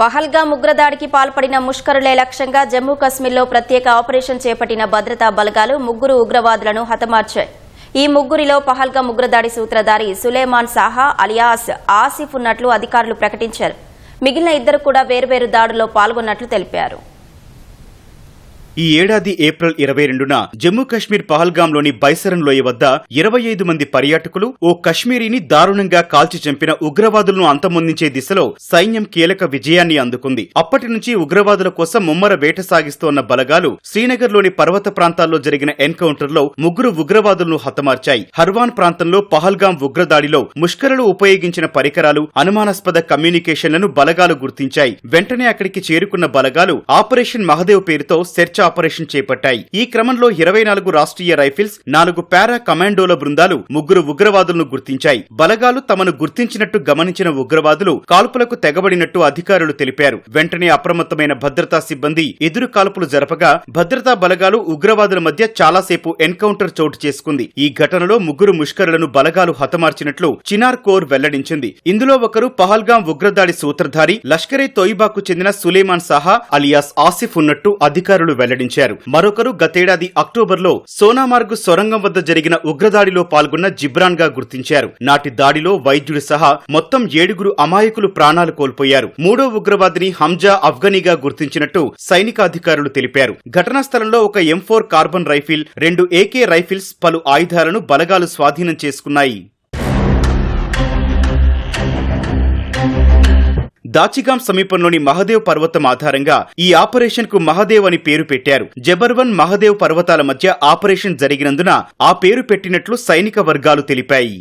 పహల్గా ఉగ్రదాడికి పాల్పడిన ముష్కరులే లక్ష్యంగా జమ్మూ కాశ్మీర్లో ప్రత్యేక ఆపరేషన్ చేపట్టిన భద్రతా బలగాలు ముగ్గురు ఉగ్రవాదులను హతమార్చాయి. ఈ ముగ్గురిలో పహల్గా ఉగ్రదాడి సూత్రధారి సులేమాన్ సాహా అలియాస్ ఆసిఫ్ ఉన్నట్లు అధికారులు ప్రకటించారు. మిగిలిన ఇద్దరు కూడా వేర్వేరు దాడుల్లో పాల్గొన్నట్లు తెలిపారు. ఈ ఏడాది ఏప్రిల్ ఇరవై రెండున జమ్మూ కశ్మీర్ పహల్గాంలోని బైసరన్ లోయ వద్ద ఇరవై ఐదు మంది పర్యాటకులు ఓ కశ్మీరీని దారుణంగా కాల్చి చంపిన ఉగ్రవాదులను అంతమొందించే దిశలో సైన్యం కీలక విజయాన్ని అందుకుంది. అప్పటి నుంచి ఉగ్రవాదుల కోసం ముమ్మర వేట సాగిస్తోన్న బలగాలు శ్రీనగర్లోని పర్వత ప్రాంతాల్లో జరిగిన ఎన్కౌంటర్లో ముగ్గురు ఉగ్రవాదులను హతమార్చాయి. హర్వాన్ ప్రాంతంలో పహల్గాం ఉగ్రదాడిలో ముష్కరులు ఉపయోగించిన పరికరాలు అనుమానాస్పద కమ్యూనికేషన్లను బలగాలు గుర్తించాయి. వెంటనే అక్కడికి చేరుకున్న బలగాలు ఆపరేషన్ మహదేవ్ పేరుతో సెర్చ్ ఆపరేషన్ చేపట్టాయి. ఈ క్రమంలో ఇరవై నాలుగు రాష్ట్రీయ రైఫిల్స్ నాలుగు పారా కమాండోల బృందాలు ముగ్గురు ఉగ్రవాదులను గుర్తించాయి. బలగాలు తమను గుర్తించినట్టు గమనించిన ఉగ్రవాదులు కాల్పులకు తెగబడినట్టు అధికారులు తెలిపారు. వెంటనే అప్రమత్తమైన భద్రతా సిబ్బంది ఎదురు కాల్పులు జరపగా భద్రతా బలగాలు ఉగ్రవాదుల మధ్య చాలాసేపు ఎన్కౌంటర్ చోటు చేసుకుంది. ఈ ఘటనలో ముగ్గురు ముష్కరులను బలగాలు హతమార్చినట్లు చినార్ కోర్ వెల్లడించింది. ఇందులో ఒకరు పహల్గాం ఉగ్రదాడి సూత్రధారి లష్కరే తోయిబాకు చెందిన సులేమాన్ సాహా అలియాస్ ఆసిఫ్ ఉన్నట్టు అధికారులు వెల్లడించారు మరొకరు గతేడాది అక్టోబర్లో సోనామార్గ్ సొరంగం వద్ద జరిగిన ఉగ్రదాడిలో పాల్గొన్న జిబ్రాన్గా గుర్తించారు. నాటి దాడిలో వైద్యుడు సహా మొత్తం ఏడుగురు అమాయకులు ప్రాణాలు కోల్పోయారు. మూడో ఉగ్రవాదిని హంజా అఫ్ఘనీగా గుర్తించినట్టు సైనికాధికారులు తెలిపారు. ఘటనా స్థలంలో ఒక ఎం ఫోర్ కార్బన్ రైఫిల్ రెండు ఏకే రైఫిల్స్ పలు ఆయుధాలను బలగాలు స్వాధీనం చేసుకున్నాయి. దాచిగాం సమీపంలోని మహదేవ్ పర్వతం ఆధారంగా ఈ ఆపరేషన్కు మహదేవ్ అని పేరు పెట్టారు. జబర్వన్ మహదేవ్ పర్వతాల మధ్య ఆపరేషన్ జరిగినందున ఆ పేరు పెట్టినట్లు సైనిక వర్గాలు తెలిపాయి.